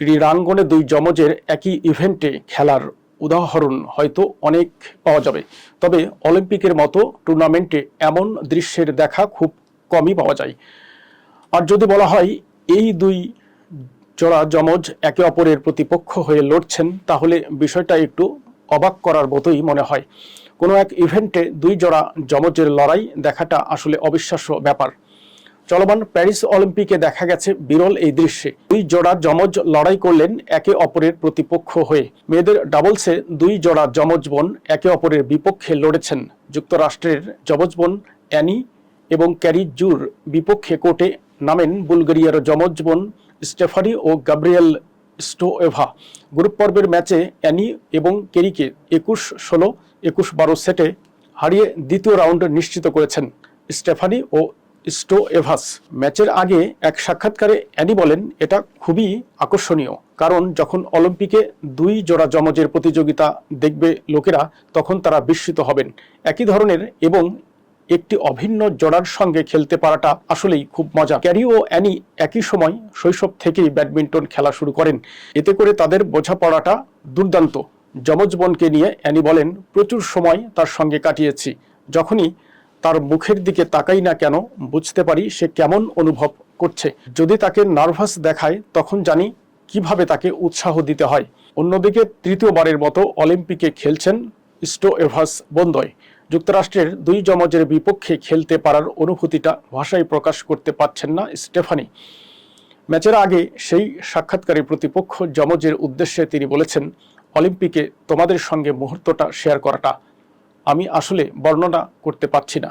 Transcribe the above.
ক্রীড়াঙ্গনে দুই যমজের একই ইভেন্টে খেলার উদাহরণ হয়তো অনেক পাওয়া যাবে। তবে অলিম্পিকের মতো টুর্নামেন্টে এমন দৃশ্যের দেখা খুব কমই পাওয়া যায়। আর যদি বলা হয় এই দুই জোড়া যমজ একে অপরের প্রতিপক্ষ হয়ে লড়ছেন, তাহলে বিষয়টা একটু অবাক করার মতোই মনে হয়। কোনো এক ইভেন্টে দুই জোড়া যমজের লড়াই দেখাটা আসলে অবিশ্বাস্য ব্যাপার। চলমান প্যারিস অলিম্পিকে দেখা গেছে বিরল এই দৃশ্যে। দুই জোড়া যমজ লড়াই করলেন একে অপরের প্রতিপক্ষ হয়ে। মেয়েদের ডাবলসে দুই জোড়া যমজ বোন একে অপরের বিপক্ষে লড়েছেন। যুক্তরাষ্ট্রের যমজ বোন অ্যানি এবং ক্যারি জুর বিপক্ষে কোর্টে নামেন বুলগেরিয়ার যমজ বোন স্টেফানি ও গাব্রিয়েল স্টোএভা গ্রুপ পর্বের ম্যাচে অ্যানি এবং কেরিকে একুশ ষোলো, একুশ বারো সেটে হারিয়ে দ্বিতীয় রাউন্ড নিশ্চিত করেছেন স্টেফানি ও স্টো এভাস ম্যাচের আগে এক সাক্ষাৎকারে অ্যানি বলেন, এটা খুবই আকর্ষণীয়। কারণ যখন অলিম্পিকে দুই জোড়া যমজের প্রতিযোগিতা দেখবে লোকেরা, তখন তারা বিস্মিত হবেন। একই ধরনের এবং একটি অভিন্ন জোড়ার সঙ্গে খেলতে পারাটা আসলেই খুব মজা। ক্যারি ও অ্যানি একই সময় শৈশব থেকেই ব্যাডমিন্টন খেলা শুরু করেন। এতে করে তাদের বোঝাপড়াটা দুর্দান্ত। যমজ বোনকে নিয়ে অ্যানি বলেন, প্রচুর সময় তার সঙ্গে কাটিয়েছি। যখনই তার মুখের দিকে তাকাই না কেন বুঝতে পারি সে কেমন অনুভব করছে। যদি তাকে নার্ভাস দেখায়, তখন জানি কীভাবে তাকে উৎসাহ দিতে হয়। অন্যদিকে তৃতীয়বারের মতো অলিম্পিকে খেলছেন স্টো এভাস বন্দয়। যুক্তরাষ্ট্রের দুই যমজের বিপক্ষে খেলতে পারার অনুভূতিটা ভাষায় প্রকাশ করতে পারছেন না স্টেফানি। ম্যাচের আগে সেই সাক্ষাৎকারী প্রতিপক্ষ যমজের উদ্দেশ্যে তিনি বলেছেন, অলিম্পিকে তোমাদের সঙ্গে মুহূর্তটা শেয়ার করাটা আমি আসলে বর্ণনা করতে পারছি না।